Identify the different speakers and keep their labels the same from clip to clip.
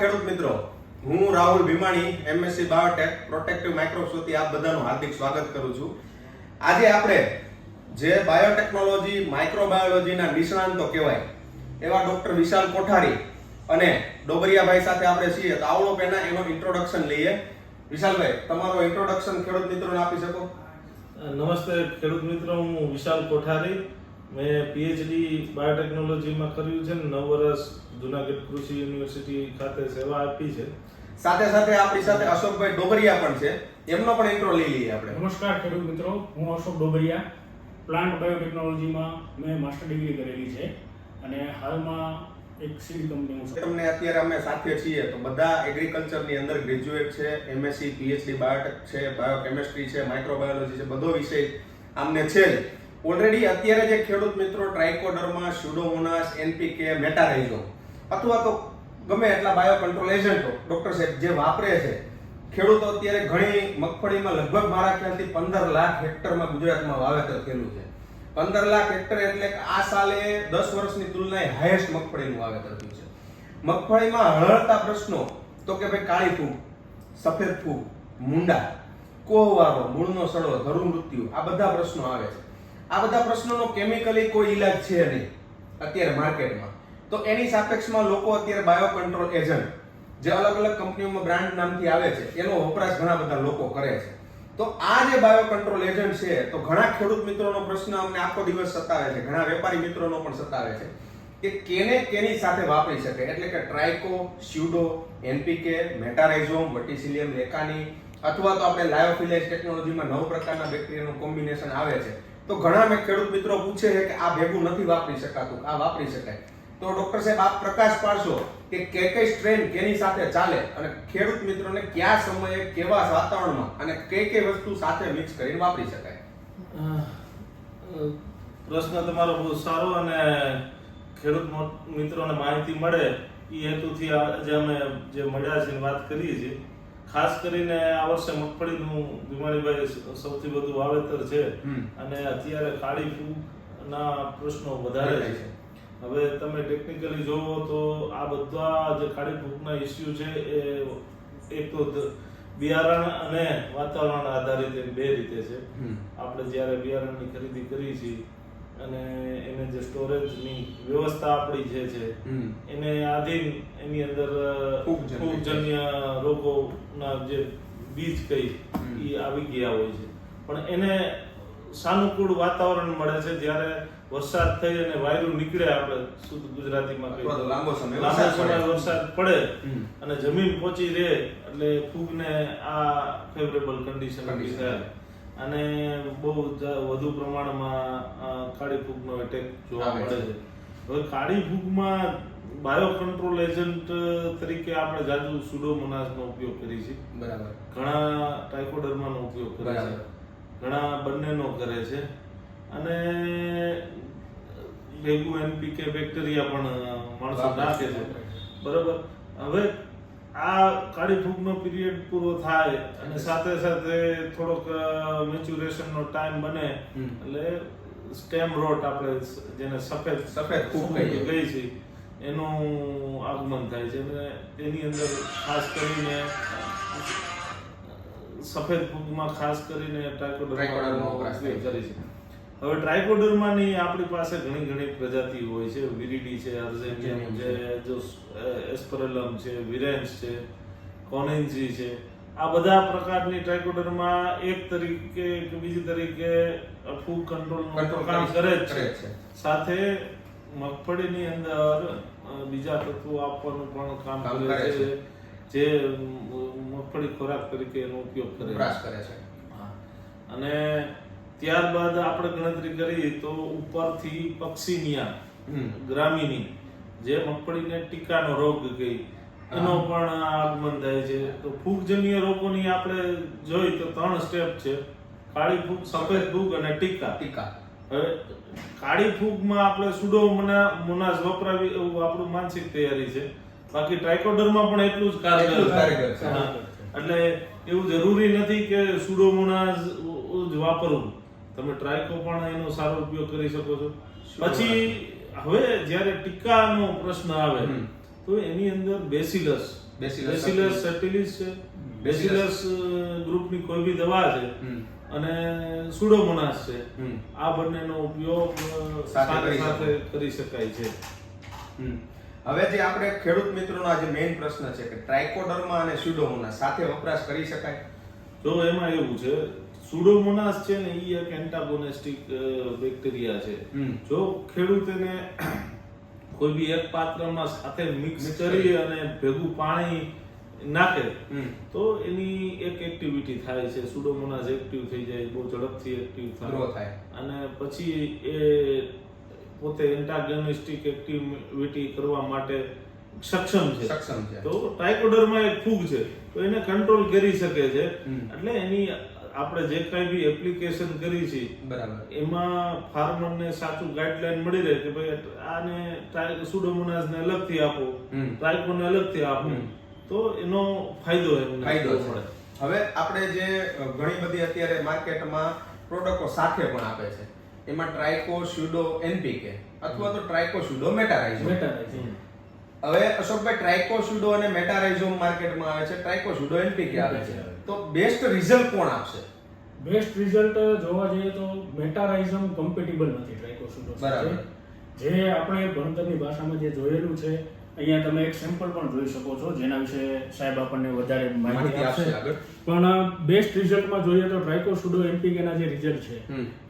Speaker 1: ખેડૂત મિત્રો. હું Rahul Bhimani MSc biotech protective માઇક્રોસ્કોપથી આપ બધાનું હાર્દિક સ્વાગત કરું છું. આજે આપણે જે બાયોટેકનોલોજી માઇક્રોબાયોલોજીના નિષ્ણાંતો કહેવાય, એવા ડોક્ટર વિશાલ કોઠારી અને ડોબરિયાભાઈ સાથે આપણે છીએ, તો આવડો પહેલા એનો ઇન્ટ્રોડક્શન લઈએ. વિશાલભાઈ, તમારો ઇન્ટ્રોડક્શન ખેડૂત મિત્રોને આપી શકો?
Speaker 2: નમસ્તે ખેડૂત મિત્રો, હું વિશાલ કોઠારી. મેં પીએચડી બાયોટેકનોલોજીમાં કર્યું છે ને નવ વર્ષ જુનાગઢ કૃષિ યુનિવર્સિટી ખાતે સેવા આપી છે.
Speaker 1: સાથે સાથે આપણી સાથે અશોકભાઈ ડોબરિયા પણ છે. એમનો પણ ઇન્ટ્રો લઈ લઈએ આપણે.
Speaker 3: નમસ્કાર ખેડૂત મિત્રો હું અશોક ડોબરિયા. પ્લાન્ટ બાયોટેકનોલોજીમાં મેં માસ્ટર ડિગ્રી કરેલી છે અને હાલમાં એક સીડ કંપની હું
Speaker 1: તમને અત્યારે અમે સાથે છીએ તો બધા એગ્રીકલ્ચરની અંદર ગ્રેજ્યુએટ છે એમએસસી પીએચડી બાયોટેક છે બાયોકેમિસ્ટ્રી છે માઇક્રોબાયોલોજી છે બધો વિષય આમને છે જ. ઓલરેડી અત્યારે જે ખેડૂત મિત્રો ટ્રાઇકોડરમાં સ્યુડોમોનાસ એનપીકે મેટારાઇઝો અથવા તો ગમે એટલા બાયો કંટ્રોલ એજન્ટો ડોક્ટર સાહેબ જે વાપરે છે, ખેડૂતો અત્યારે ઘણી મગફળીમાં લગભગ મારા ખ્યાલથી પંદર લાખ હેક્ટરમાં ગુજરાતમાં વાવેતર થયેલું છે. પંદર લાખ હેક્ટર એટલે આ સાલે દસ વર્ષની તુલનાએ હાઈએસ્ટ મગફળીનું વાવેતર થયું છે. મગફળીમાં હળતા પ્રશ્નો, તો કે ભાઈ કાળી ફૂગ, સફેદ ફૂગ, મુંડા, કોહવારો, મૂળનો સડો ધરુ મૃત્યુ આ બધા પ્રશ્નો આવે છે. આ બધા પ્રશ્નોનો કેમિકલી કોઈ ઈલાજ છે નહીં, અત્યારે માર્કેટમાં તો એની સાપેક્ષમાં લોકો અત્યારે બાયો કંટ્રોલ એજન્ટ જે અલગ અલગ કંપનીઓમાં બ્રાન્ડ નામથી આવે છે, એનો વપરાશ ઘણા બધા લોકો કરે છે. તો આ જે બાયો કંટ્રોલ એજન્ટ છે, તો ઘણા ખેડૂત મિત્રોનો પ્રશ્ન અમને આખો દિવસ સતાવે છે, ઘણા વેપારી મિત્રોનો પણ સતાવે છે, કે કેને કેની સાથે વાપરી શકે? એટલે કે ટ્રાઇકો સ્યુડો એનપીકે મેટારાઇઝોમ વટીસિલિયમ લેકાની અથવા તો આપણે લાયોફિલાઇઝ ટેકનોલોજીમાં નવ પ્રકારના બેક્ટેરિયાનું કોમ્બિનેશન આવે છે. તો ઘણા મેં ખેડૂત મિત્રો પૂછે છે કે આ ભેગું નથી વાપરી શકાતું, આ વાપરી શકાય. તો ડોક્ટર સાહેબ, આપ પ્રકાશ પાડશો કે કે કઈ સ્ટ્રેન કેની સાથે ચાલે અને ખેડૂત મિત્રોને કયા સમયે કેવા વાતાવરણમાં અને કઈ કઈ વસ્તુ સાથે મિક્સ કરીને વાપરી શકાય?
Speaker 2: પ્રશ્ન તમારો બહુ સારો અને ખેડૂત મિત્રોને માહિતી મળે. એ હેતુથી આજે અમે જે મળ્યા છે વાત કરીએ છીએ ખાસ કરીને આ વર્ષે મગફળીનું બીમારીભાઈ સૌથી વધુ વાવેતર છે. અને અત્યારે કાળી ફૂગના પ્રશ્નો વધારે છે. હવે તમે ટેકનિકલી જોવો તો આ બધા જે કાળી ફૂગના ઇસ્યુ છે એ એક તો બિયારણ અને વાતાવરણ આધારિત બે રીતે છે. આપણે જ્યારે બિયારણની ખરીદી કરી છે અને એને જે સ્ટોરેજની વ્યવસ્થા આપણી જે છે એને આધીન એની અંદર
Speaker 1: ખૂબ
Speaker 2: જન્ય રોગોના જે બીજ કઈ એ આવી ગયા હોય છે. પણ એને સાનુકૂળ વાતાવરણ મળે છે જ્યારે વરસાદ થઈ અને વાયુ નીકળે આપણે શુદ્ધ ગુજરાતીમાં કહીએ
Speaker 1: લાંબો સમય
Speaker 2: લાંબો
Speaker 1: વરસાદ
Speaker 2: સમય
Speaker 1: પડે.
Speaker 2: વરસાદ પડે અને જમીન પહોંચી રહે એટલે ફૂગને આ ફેવરેબલ કન્ડિશન થાય અને બહુ વધુ પ્રમાણમાં કાળી ફૂગનો એટેક જોવા મળે
Speaker 1: છે.
Speaker 2: હવે કાળી ફૂગમાં બાયો કંટ્રોલ એજન્ટ તરીકે આપણે જાજુ સુડોમોનાસનો ઉપયોગ કરીએ છીએ.
Speaker 1: બરાબર.
Speaker 2: ઘણા ટાઇકોડર્માનો ઉપયોગ કરે છે. ઘણા બંનેનો કરે છે. અને ભેગું એનપીકે બેક્ટેરિયા પણ માણસો નાખે.
Speaker 1: છે.
Speaker 2: બરાબર. હવે આ કાળી ફૂગનો પીરિયડ પૂરો થાય અને સાથે સાથે થોડોક મેચ્યુરેશનનો ટાઈમ બને એટલે સ્ટેમ રોટ આપણે જેને સફેદ
Speaker 1: સફેદ ફૂગ કહીએ.
Speaker 2: ગઈ છે એનું આગમન થાય છે. અને તેની અંદર ખાસ કરીને સફેદ ફૂગમાં ખાસ કરીને ટ્રાઇકોડર્માનો
Speaker 1: વપરાશ થાય
Speaker 2: છે. હવે ટ્રાયકોડર્માની આપણી પાસે ઘણી ઘણી પ્રજાતિ હોય છે. વિરીડી છે અર્જેન્ટિયમ છે જો એસ્પરેલમ છે વિરેન્સ છે કોનેન્સી છે. આ બધા પ્રકારની ટ્રાયકોડર્મા એક તરીકે કે બીજી તરીકે ફૂગ કંટ્રોલનું કામ
Speaker 1: કરે
Speaker 2: છે. સાથે મગફળીની અંદર બીજા તત્વો આપવાનું પણ કામ કરે છે જે મગફળી ખોરાક તરીકે એનો ઉપયોગ કરે છે. અને ત્યારબાદ આપણે ગણતરી કરી તો ઉપરથી પક્ષીનિયા. ગ્રામીની જે મગફળીને ટીકાનો રોગ ગઈ એનો પણ આગમન થાય છે. તો ફૂગજન્ય રોગોની આપણે જોઈ તો ત્રણ સ્ટેપ છે. કાળી ફૂગ સફેદ ફૂગ અને ટીકા.
Speaker 1: ટીકા.
Speaker 2: હવે કાળી ફૂગમાં આપણે સુડોમોના મોનાસ વપરાવી એવું આપણું માનસિક તૈયારી છે. બાકી ટ્રાઇકોડરમાં પણ એટલું જ
Speaker 1: કારગર છે.
Speaker 2: એટલે એવું જરૂરી નથી કે સુડોમોનાસ જ વાપરવું. તમે ટ્રાયકો પણ એનો સારો ઉપયોગ કરી શકો છો. પછી હવે જ્યારે ટીકાનો પ્રશ્ન આવે. તો એની અંદર બેસિલસ. બેસિલસ સેટિલિસ છે. બેસિલસ ગ્રુપની કોઈ બી દવા છે. અને સુડોમોનાસ છે. આ બંનેનો ઉપયોગ
Speaker 1: સાથે
Speaker 2: સાથે
Speaker 1: કરી
Speaker 2: શકાય. છે.
Speaker 1: હવે જે આપણે ખેડૂત મિત્રોનો આજે મેઇન પ્રશ્ન છે કે ટ્રાઇકોડર્મા અને સ્યુડોમોનાસ સાથે વપરાશ કરી શકાય?
Speaker 2: જો એમાં એવું છે સુડોમોનાસ છે ને એ એક એન્ટાગોનેસ્ટિક બેક્ટેરિયા છે. જો ખેડૂત એને કોઈ બી એક પાત્રમાં સાથે મિક્સ કરી. અને ભેગું પાણી નાખે તો એની એક એક્ટિવિટી થાય છે. સુડોમોનાસ એક્ટિવ થઈ જાય બહુ ઝડપથી એક્ટિવ થાય. અને પછી એ પોતે એન્ટાગોનિસ્ટિક એક્ટિવિટી કરવા માટે સક્ષમ છે.
Speaker 1: સક્ષમ છે.
Speaker 2: તો ટ્રાઇકોડરમાં એક ફૂગ છે. તો એને કંટ્રોલ કરી શકે છે. એટલે એની આપણે જે કઈ બી એપ્લિકેશન કરી છે
Speaker 1: બરાબર.
Speaker 2: એમાં ફાર્મરને સાચું ગાઈડલાઈન મળી રહે કે ભાઈ આને ટ્રાય સુડોમોનાસને અલગથી આપો
Speaker 1: હમ.
Speaker 2: ટ્રાઇકોને અલગથી આપો
Speaker 1: હમ.
Speaker 2: તો એનો ફાયદો
Speaker 1: ફાયદો
Speaker 2: મળે
Speaker 1: છે. હવે આપણે જે ઘણી બધી અત્યારે માર્કેટમાં પ્રોડક્ટો સાથે પણ આપે છે. એમાં ટ્રાઇકો સ્યુડો એનપીકે અથવા તો ટ્રાઇકો સ્યુડો
Speaker 3: મેટારાઇઝો મેટારાઇઝો
Speaker 2: હમ.
Speaker 1: હવે અશોકભાઈ ટ્રાઇકો સ્યુડો અને મેટારાઇઝો માર્કેટમાં આવે છે ટ્રાઇકો સ્યુડો એનપીકે આવે છે. તો બેસ્ટ રિઝલ્ટ કોણ આપશે?
Speaker 3: બેસ્ટ રિઝલ્ટ જોવા જઈએ તો મેટારાઇઝમ કમ્પેટિબલ નથી ટ્રાઇકોસુડોસ
Speaker 1: બરાબર.
Speaker 3: જે આપણે ભણતરની ભાષામાં જે જોયેલું છે અહીંયા તમે એક સેમ્પલ પણ જોઈ શકો છો જેના વિશે સાહેબ આપણને વધારે માહિતી
Speaker 1: આપશે
Speaker 3: પણ બેસ્ટ રિઝલ્ટમાં જોઈએ તો ટ્રાઇકોસુડો એમપીકેના જે રિઝલ્ટ છે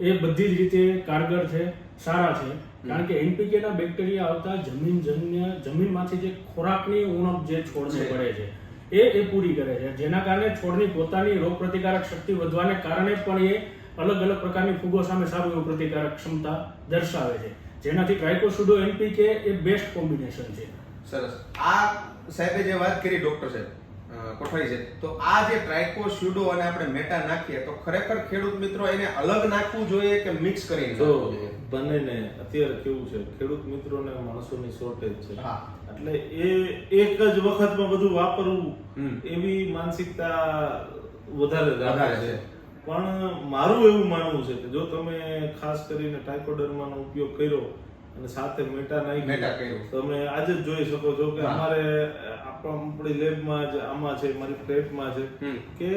Speaker 3: એ બધી જ રીતે કારગર છે સારા છે. કારણ કે એનપીકેના બેક્ટેરિયા આવતા જમીન જન્ય જમીનમાંથી જે ખોરાકની ઉણપ જે છોડને. પડે છે એ એ પૂરી કરે છે. જેના કારણે છોડની પોતાની રોગ પ્રતિકારક શક્તિ વધવાને કારણે પણ એ અલગ અલગ પ્રકારની ફૂગો સામે સારું એવું પ્રતિકારક ક્ષમતા દર્શાવે છે. જેનાથી ટ્રાઇકોસુડો એનપીકે એ બેસ્ટ કોમ્બિનેશન છે.
Speaker 1: સરસ. આ સાહેબે જે વાત કરી ડોક્ટર સાહેબ કોઠારી છે તો આ જે ટ્રાઇકો સ્યુડો અને આપણે મેટા નાખીએ તો ખરેખર ખેડૂત મિત્રો એને અલગ નાખવું જોઈએ કે મિક્સ કરીને જોઈએ?
Speaker 2: બંનેને અત્યારે કેવું છે ખેડૂત મિત્રોને માણસોની શોર્ટેજ છે.
Speaker 1: હા.
Speaker 2: એટલે એ એક જ વખતમાં બધું વાપરવું એવી માનસિકતા વધારે રાખે
Speaker 1: છે.
Speaker 2: છે પણ મારું એવું માનવું છે કે જો તમે ખાસ કરીને ટાઇકોડર્માનો ઉપયોગ કર્યો અને સાથે મેટા
Speaker 1: મેટા કર્યું.
Speaker 2: તમે આજે જ જોઈ શકો છો કે અમારે આપણી લેબમાં જ આમાં છે મારી ફ્લેટમાં છે કે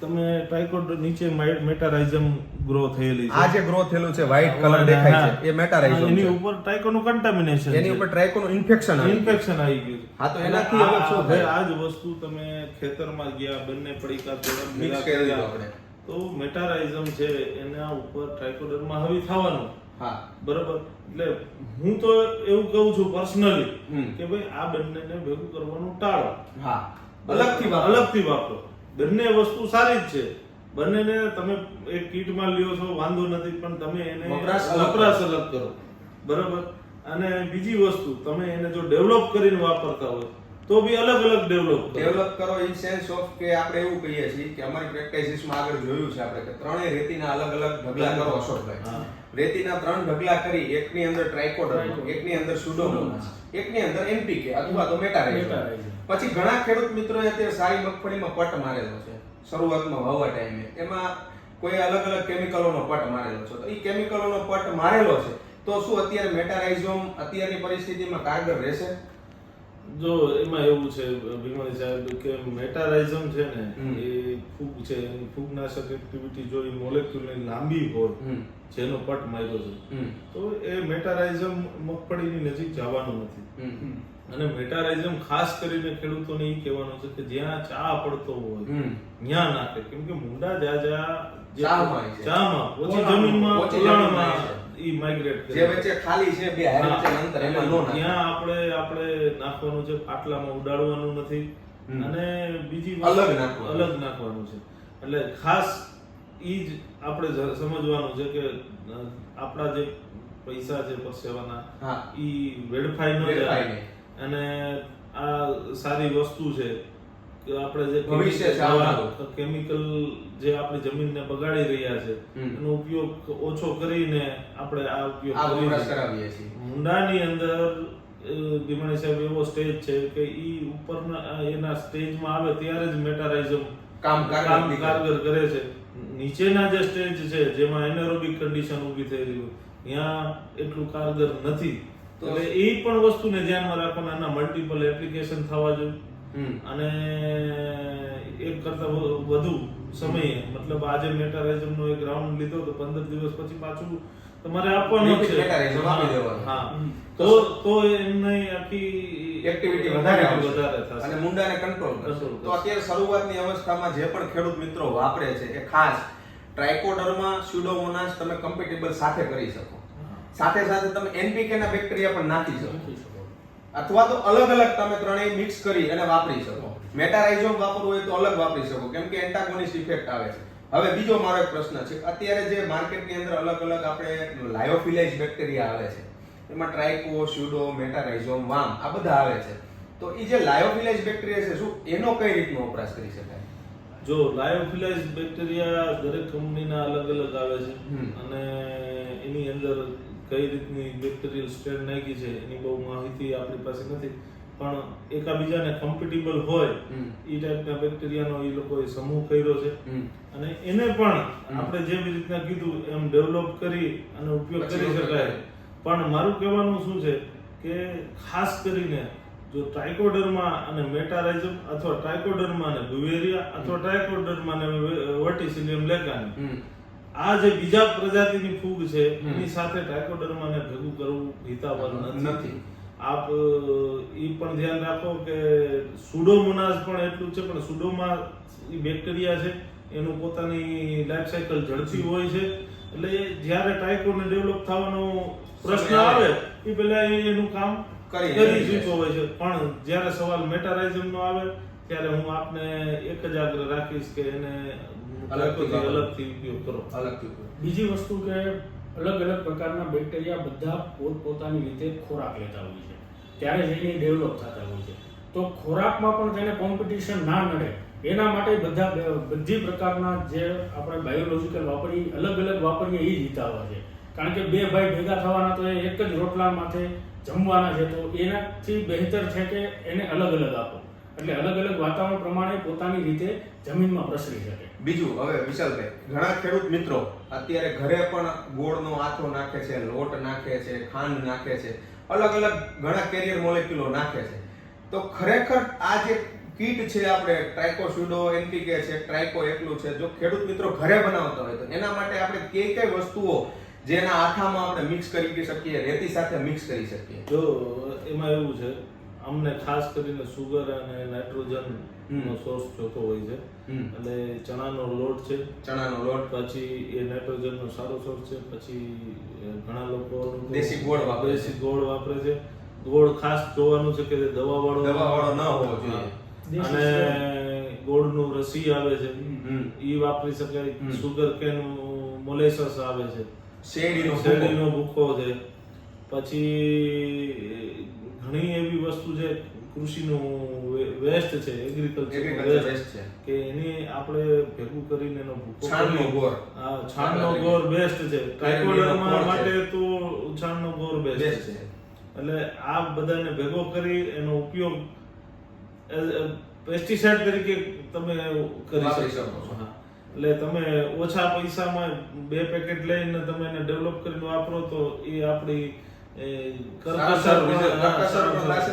Speaker 2: તમે ટ્રાઇકોડ નીચે મેટારાઇઝમ ગ્રો થયેલી છે.
Speaker 1: આ જે ગ્રો થયેલું છે વ્હાઇટ કલર દેખાય છે. એ મેટારાઇઝમ
Speaker 2: એની ઉપર ટ્રાઇકોનું કન્ટામિનેશન
Speaker 1: એની ઉપર ટ્રાઇકોનું ઇન્ફેક્શન.
Speaker 2: ઇન્ફેક્શન આવી ગયું.
Speaker 1: હા, તો એનાથી અલગ શું થાય?
Speaker 2: આ જ વસ્તુ તમે ખેતરમાં ગયા બંને પડીકા
Speaker 1: Mix કરી દીધો આપણે.
Speaker 2: તો મેટારાઇઝમ છે એના ઉપર ટ્રાઇકોડર્મા હવે થવાનું.
Speaker 1: હા.
Speaker 2: બરાબર? એટલે હું તો એવું કહું છું પર્સનલી. કે ભાઈ આ બંનેને ભેગું કરવાનું ટાળો.
Speaker 1: હા. અલગથી
Speaker 2: અલગથી વાપરો. બંને વસ્તુ સારી જ છે. બંનેને તમે એક કીટમાં લ્યો છો વાંધો નથી પણ તમે એને
Speaker 1: વપરાશ અલગ
Speaker 2: કરો. બરાબર? અને બીજી વસ્તુ તમે એને જો ડેવલપ કરીને વાપરતા હોય તો બી અલગ અલગ ડેવલપ
Speaker 1: ડેવલપ કરો ઇન સેન્સ ઓફ કે આપણે એવું કહીએ છીએ કે અમારી પ્રેક્ટિસિસમાં આગળ જોયું છે આપણે કે ત્રણેય રેતીના અલગ અલગ ઢગલા કરો અશોકભાઈ. રેતીના ત્રણ ઢગલા કરી એકની અંદર ટ્રાઇકોડર્મા એકની અંદર સુડોમોનાસ એકની અંદર એનપીકે અથવા તો મેટારાઇઝોમ. પછી ઘણા ખેડૂત મિત્રોએ અત્યારે સારી મગફળીમાં પટ મારેલો છે. શરૂઆતમાં વાવવા ટાઈમે. એમાં કોઈ અલગ અલગ કેમિકલોનો પટ મારેલો છે. તો એ કેમિકલોનો પટ મારેલો છે તો શું અત્યારે મેટારાઇઝોમ અત્યારની પરિસ્થિતિમાં કારગર રહેશે?
Speaker 2: જો એમાં એવું છે ભીમાની સાહેબ કે મેટારાઇઝમ છે ને એ ફૂગ છે ફૂગનાશક એક્ટિવિટી જો એ મોલેક્યુલની લાંબી હોય. જેનો પટ માર્યો છે. તો એ મેટારાઇઝમ મગફળીની નજીક જવાનું નથી. અને મેટારાઇઝમ ખાસ કરીને ખેડૂતોને એ કહેવાનું છે કે જ્યાં ચા પડતો હોય ત્યાં નાખે. કેમ કે મુંડા જાજા
Speaker 1: ચામાં
Speaker 2: ઓછી જમીનમાં
Speaker 1: ઓછી
Speaker 2: ઈ માઇગ્રેટ
Speaker 1: જે વચ્ચે ખાલી છે બે અંતર એમાં નો.
Speaker 2: ત્યાં આપણે આપણે નાખવાનું છે પાટલામાં ઉડાડવાનું નથી. અને બીજી
Speaker 1: અલગ નાખવાનું.
Speaker 2: અલગ નાખવાનું છે. એટલે ખાસ ઈ જ આપણે સમજવાનું છે કે આપણા જે પૈસા છે પરસેવાના એ વેડફાઈ ન જાય. અને આ સારી વસ્તુ છે કે આપણે જે
Speaker 1: ભવિષ્ય છે
Speaker 2: કેમિકલ જે આપણી જમીનને બગાડી રહ્યા છે એનો ઉપયોગ ઓછો કરીને આપણે આ ઉપયોગ કરીએ છીએ.
Speaker 1: કરાવીએ છીએ.
Speaker 2: મુંડાની અંદર ભીમાણી સાહેબ એવો સ્ટેજ છે કે ઈ ઉપરના એના સ્ટેજમાં આવે ત્યારે જ મેટારાઇઝમ
Speaker 1: કામ. કારગર
Speaker 2: કરે છે. નીચેના જે સ્ટેજ છે જેમાં એનેરોબિક કન્ડિશન ઊભી થયેલી હોય ત્યાં એટલું કારગર નથી.
Speaker 1: તો-
Speaker 2: એટલે એ પણ વસ્તુને ધ્યાનમાં રાખવાના આના મલ્ટિપલ એપ્લિકેશન થવા જોઈએ. અને એક કરતા વધુ સમયે મતલબ આજે મેટારાઇઝમ નો એક રાઉન્ડ લીધો તો પંદર દિવસ પછી પાછું તમારે આપવાનો છે. હા તો તો એમની આખી
Speaker 1: એક્ટિવિટી વધારે
Speaker 2: વધારે થશે.
Speaker 1: અને મુંડાને કંટ્રોલ કરશે. તો અત્યારે શરૂઆતની અવસ્થામાં જે પણ ખેડૂત મિત્રો વાપરે છે એ ખાસ ટ્રાઇકોડર્મા સ્યુડોમોનાસ તમે કમ્પેટેબલ સાથે કરી શકો. સાથે સાથે તમે એનપીકે ના બેક્ટેરિયા પણ નાખી શકો.
Speaker 3: શકો.
Speaker 1: અથવા તો અલગ અલગ તમે ત્રણેય મિક્સ કરી અને વાપરી શકો. મેટારાઇઝોમ વાપરવું હોય તો અલગ વાપરી શકો. કેમ કે એન્ટાગોનિસ્ટ ઇફેક્ટ આવે છે. હવે બીજો મારો એક પ્રશ્ન છે. અત્યારે જે માર્કેટની અંદર અલગ અલગ આપણે લાયોફિલાઇઝ બેક્ટેરિયા આવે છે. એમાં ટ્રાઇકો સ્યુડો મેટારાઇઝોમ વામ આ બધા આવે છે. તો એ જે લાયોફિલાઇઝ બેક્ટેરિયા છે શું એનો કઈ રીતનો વપરાશ કરી શકાય?
Speaker 2: જો લાયોફિલાઇઝ બેક્ટેરિયા દરેક કંપનીના અલગ અલગ આવે છે અને એની અંદર કઈ રીતની બેક્ટેરિયલ સ્ટ્રેન નાખી છે એની બહુ માહિતી આપણી પાસે નથી. પણ એકાબીજાને કમ્પેટિબલ હોય એ ટાઈપના બેક્ટેરિયાનો એ લોકોએ સમૂહ કર્યો છે. અને એને પણ આપણે જે રીતના કીધું એમ ડેવલપ કરી અને ઉપયોગ કરી શકાય. પણ મારું કહેવાનું શું છે કે ખાસ કરીને જો ટ્રાઇકોડર્મા અને મેટારાઇઝમ અથવા ટ્રાઇકોડર્મા અને ગુવેરિયા અથવા ટ્રાઇકોડર્મા અને વર્ટિસિલિયમ લેકાની. આ જે બીજા પ્રજાતિની ફૂગ છે એની સાથે ટ્રાઇકોડર્માને ભેગું કરવું હિતાવહ નથી. આપ એ પણ ધ્યાન રાખો કે સુડોમોનાસ પણ એટલું છે પણ સુડોમાં બેક્ટેરિયા છે એનું પોતાની લાઈફ સાયકલ ઝડપી હોય છે. એટલે જ્યારે ટાઇકોને ડેવલપ થવાનો પ્રશ્ન
Speaker 1: આવે.
Speaker 2: એ પહેલા એનું કામ
Speaker 1: કરી
Speaker 2: ચૂક્યો હોય છે. પણ જ્યારે સવાલ મેટારાઇઝમનો આવે ત્યારે હું આપને એક જ આગ્રહ રાખીશ કે એને
Speaker 1: અલગથી
Speaker 2: અલગથી ઉપયોગ કરો.
Speaker 1: અલગથી
Speaker 3: બીજી વસ્તુ કે અલગ અલગ પ્રકારના બેક્ટેરિયા બધા પોતપોતાની રીતે ખોરાક લેતા હોય છે. ત્યારે જઈને ડેવલપ થતા હોય છે. તો ખોરાકમાં પણ તેને કોમ્પિટિશન ના નડે, એના માટે બધા બધી પ્રકારના જે આપણે બાયોલોજિકલ વાપરીએ અલગ અલગ વાપરીએ, એ જ હિતાવહ છે. કારણ કે બે ભાઈ ભેગા થવાના તો એ એક જ રોટલા માથે જમવાના છે, તો એનાથી બહેતર છે કે એને અલગ અલગ આપો. એટલે અલગ અલગ વાતાવરણ પ્રમાણે પોતાની રીતે જમીનમાં પ્રસરી શકે.
Speaker 1: બીજું હવે વિશાલભાઈ ઘણા ખેડૂત મિત્રો અત્યારે ઘરે પણ ગોળનો આથો નાખે છે લોટ નાખે છે ખાંડ નાખે છે અલગ અલગ ઘણા કેરિયર મોલેક્યુલો નાખે છે. તો ખરેખર આ જે કીટ છે આપણે ટ્રાઇકોસ્યુડો એનપીકે છે ટ્રાઇકો એકલું છે જો ખેડૂત મિત્રો ઘરે બનાવતા હોય તો એના માટે આપણે કઈ કઈ વસ્તુઓ જેના આથામાં આપણે મિક્સ કરી શકીએ રેતી સાથે મિક્સ કરી શકીએ?
Speaker 2: જો એમાં એવું છે અમને ખાસ કરીને સુગર અને નાઇટ્રોજન નો સોર્સ જોતો હોય છે.
Speaker 1: અને
Speaker 2: એટલે ચણાનો લોટ છે.
Speaker 1: ચણાનો લોટ.
Speaker 2: પછી એ નાઇટ્રોજન નો સારો સોર્સ છે. પછી ઘણા લોકો
Speaker 1: દેશી ગોળ વાપરે
Speaker 2: દેશી ગોળ વાપરે છે. ગોળ ખાસ જોવાનું છે કે દવા વાળો
Speaker 1: દવાવાળો ન હોવો જોઈએ.
Speaker 3: અને
Speaker 2: અને ગોળનું રસી આવે છે.
Speaker 1: એ
Speaker 2: ઈ વાપરી શકાય. સુગર કેન મોલેસસ આવે છે.
Speaker 1: શેરડીનો.
Speaker 2: શેરડીનો ભૂકો છે. પછી ઘણી એવી વસ્તુ છે કૃષિનું વેસ્ટ છે એગ્રીકલ્ચર
Speaker 1: વેસ્ટ છે.
Speaker 2: કે એની આપણે ભેગું કરીને એનો ભૂકો
Speaker 1: છાણનો ગોર
Speaker 2: હા છાણનો ગોર બેસ્ટ છે. ટ્રાઇકોડર્મા માટે તો છાણનો ગોર બેસ્ટ છે. એટલે આ બધાને ભેગો કરી એનો ઉપયોગ પેસ્ટિસાઇડ તરીકે તમે કરી શકો
Speaker 1: છો.
Speaker 2: એટલે તમે ઓછા પૈસામાં બે પેકેટ લઈને તમે એને ડેવલપ કરીને વાપરો તો એ આપણી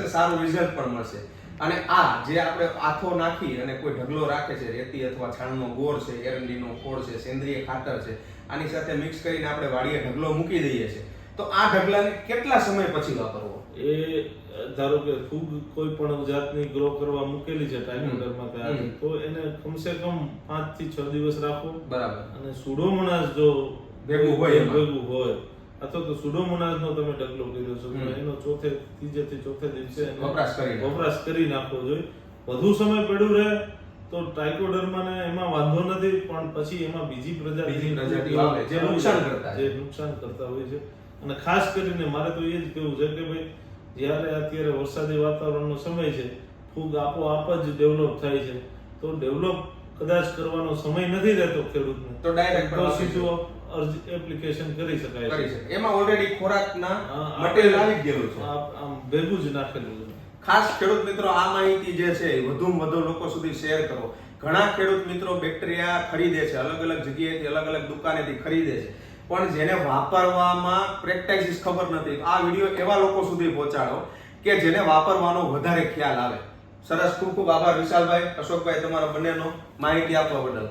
Speaker 1: સારું રિઝલ્ટ પણ મળશે. અને આ જે આપણે આથો નાખી અને કોઈ ઢગલો રાખે છે રેતી અથવા છાણનો ગોળ છે એરંડીનો ખોળ છે સેન્દ્રિય ખાતર છે આની સાથે મિક્સ કરીને આપણે વાડીએ ઢગલો મૂકી દઈએ છીએ. તો આ ઢગલાને કેટલા સમય પછી વાપરવો?
Speaker 2: એ ધારો કે ફૂગ કોઈ પણ જાતની ગ્રો કરવા મૂકેલી છે ટાઈમોડરમાં
Speaker 1: હમ.
Speaker 2: તો એને કમસે કમ પાંચથી છ દિવસ રાખો
Speaker 1: બરાબર.
Speaker 2: અને સુડોમોનાસ જો
Speaker 1: ભેગું હોય.
Speaker 2: ભેગું હોય અથવા તો સુડોમોનાસ નો તમે ઢગલો કર્યો છો. એનો ચોથે ત્રીજે થી ચોથે દિવસે
Speaker 1: વપરાશ કરી
Speaker 2: વપરાશ કરી નાખવો જોઈએ. વધુ સમય પડ્યું રહે તો ટ્રાઇકોડર્મા ને એમાં વાંધો નથી પણ પછી એમાં બીજી પ્રજાતિ
Speaker 1: જે નુકસાન કરતા
Speaker 2: જે નુકસાન કરતા હોય છે. અને ખાસ કરીને મારે તો એ જ કહેવું છે કે ભાઈ જ્યારે અત્યારે વરસાદી વાતાવરણનો સમય છે ફૂગ આપોઆપ જ ડેવલપ થાય છે. તો ડેવલપ કદાચ કરવાનો સમય નથી રહેતો ખેડૂતને.
Speaker 1: તો ડાયરેક્ટ
Speaker 2: તો
Speaker 1: વાપરી
Speaker 2: સીધું એપ્લિકેશન કરી શકાય
Speaker 1: કરી
Speaker 2: છે
Speaker 1: એમાં ઓલરેડી ખોરાકના મટીરીયલ આવી ગયેલું છે.
Speaker 2: આમ ભેગું જ નાખેલું છે.
Speaker 1: ખાસ ખેડૂત મિત્રો આ માહિતી જે છે એ વધુમાં વધુ લોકો સુધી શેર કરો. ઘણા ખેડૂત મિત્રો બેક્ટેરિયા ખરીદે છે અલગ અલગ જગ્યાએથી અલગ અલગ દુકાનેથી ખરીદે છે. પણ જેને વાપરવામાં પ્રેક્ટાઇસિસ ખબર નથી આ વીડિયો એવા લોકો સુધી પહોંચાડો કે જેને વાપરવાનો વધારે ખ્યાલ આવે. સરસ ખૂબ ખૂબ આભાર વિશાલભાઈ. અશોકભાઈ તમારા બંનેનો માહિતી આપવા બદલ.